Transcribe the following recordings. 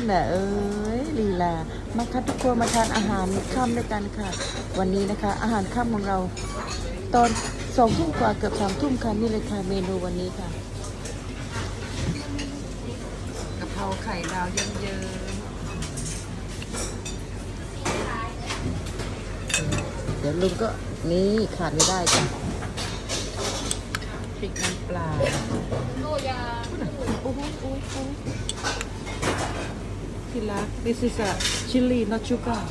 นน่ะเอ้ยลีลา มาค่ะทุกคนมาทานอาหารค่ำด้วยกันค่ะ วันนี้นะคะ อาหารค่ำของเรา ตอนสองทุ่มกว่าเกือบสามทุ่มค่ะนี่เลยค่ะเมนูวันนี้ค่ะกะเพราไข่ดาวเยิ้มๆเดี๋ยวลุงก็นี่ขาดไม่ได้จ้ะพริกน้ำปลาโอ้โหโอ้โหโอ้โห ที่รัก this is a chili not sugar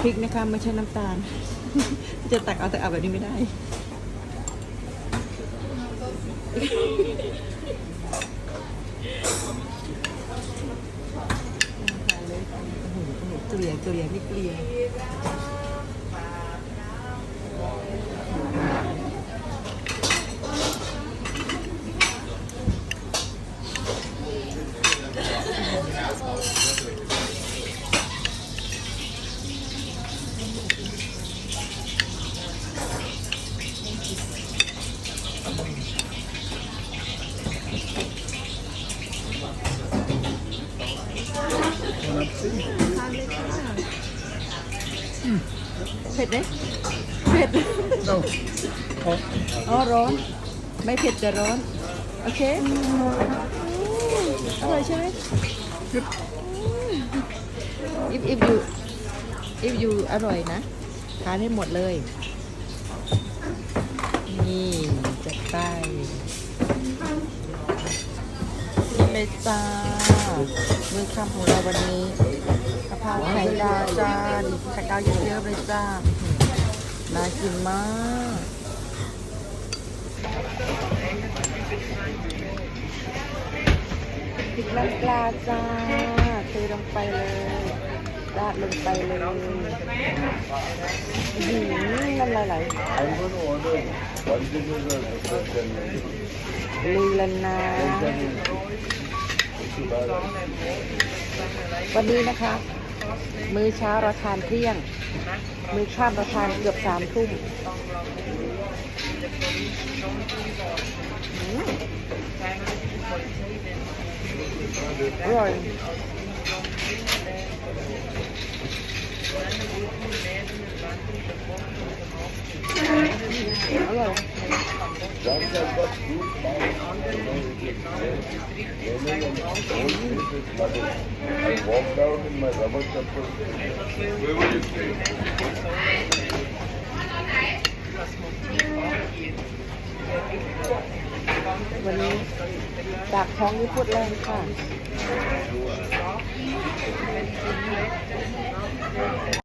พริกนะคะไม่ใช่น้ำตาล จะตักเอาแต่เอาแบบนี้ไม่ได้ เกลี่ยเกลี่ยไม่เกลี่ย เลยค่ะเผ็ดไหมเผ็ด No. Oh, อ๋อร้อน ไม่เผ็ดแต่ร้อน โอเคอืมอร่อยใช่ไหม if if you if you อร่อยนะทานให้หมดเลย นี่จัดไปนี่เลยจ้า มือคำของเราวันนี้กะเพราไข่ดาวจ้าดิไข่ดาวเยอะๆเลยจ้าอื้อหือน่ากินมากพริกน้ำปลาจ้าเทลงไปเลยราดลงไปเลยอื้อหือน้ำลายไหล I'm going to order one vinegar chicken. ลีลานา วันนี้นะคะ มื้อเช้าเราทานเที่ยง มื้อค่ำเราทานเกือบสามทุ่มอร่อย I walked out in my rubber chappals. Where were you staying? When you ปากท้องนี่พูดแรงค่ะ Thank you.